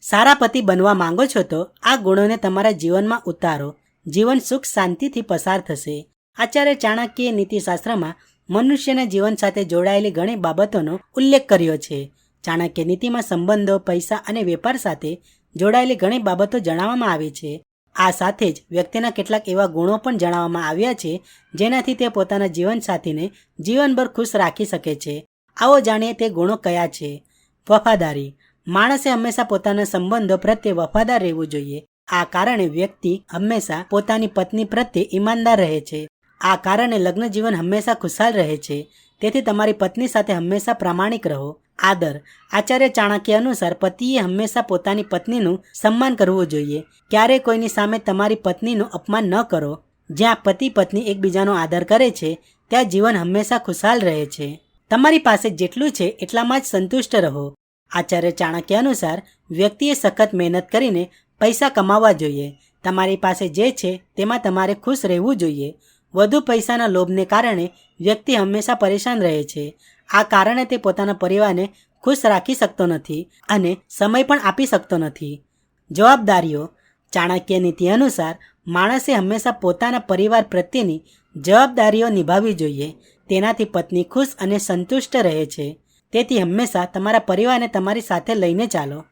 સારા પતિ બનવા માંગો છો તો આ ગુણોને તમારા જીવનમાં ઉતારો. જીવન સુખ શાંતિથી પસાર થશે. આચાર્ય ચાણક્યે નીતિશાસ્ત્રમાં મનુષ્યના જીવન સાથે જોડાયેલી ઘણી બાબતોનો ઉલ્લેખ કર્યો છે. ચાણક્ય નીતિમાં સંબંધો, પૈસા અને વેપાર સાથે જોડાયેલી ઘણી બાબતો જણાવવામાં આવી છે. આ સાથે જ વ્યક્તિના કેટલાક એવા ગુણો પણ જણાવવામાં આવ્યા છે, જેનાથી તે પોતાના જીવનસાથીને જીવનભર ખુશ રાખી શકે છે. આવો જાણીએ તે ગુણો કયા છે. વફાદારી. માણસે હંમેશા પોતાના સંબંધો પ્રત્યે વફાદાર રહેવું જોઈએ. આ કારણે વ્યક્તિ હંમેશા પોતાની પત્ની પ્રત્યે ઈમાનદાર રહે છે. આ કારણે લગ્ન જીવન હંમેશા ખુશાલ રહે છે. તેથી તમારી પત્ની સાથે હંમેશા પ્રામાણિક રહો. આદર, આચાર્ય ચાણક્ય અનુસાર પતિએ હંમેશા પોતાની પત્નીનું સન્માન કરવું જોઈએ. ક્યારેય કોઈની સામે તમારી પત્નીનું અપમાન ન કરો. જ્યાં પતિ પત્ની એકબીજાનો આદર કરે છે, ત્યાં જીવન હંમેશા ખુશાલ રહે છે. તમારી પાસે જેટલું છે, એટલામાં જ સંતુષ્ટ રહો. આચાર્ય ચાણક્ય અનુસાર વ્યક્તિએ સખત મહેનત કરીને પૈસા કમાવવા જોઈએ. તમારી પાસે જે છે તેમાં તમારે ખુશ રહેવું જોઈએ. વધુ પૈસાના લોભને કારણે વ્યક્તિ હંમેશા પરેશાન રહે છે. આ કારણે તે પોતાના પરિવારને ખુશ રાખી શકતો નથી અને સમય પણ આપી શકતો નથી. જવાબદારીઓ. ચાણક્ય નીતિ અનુસાર માણસે હંમેશા પોતાના પરિવાર પ્રત્યેની જવાબદારીઓ નિભાવવી જોઈએ. તેનાથી પત્ની ખુશ અને સંતુષ્ટ રહે છે. તેથી હંમેશા તમારા પરિવારને તમારી સાથે લઈને ચાલો.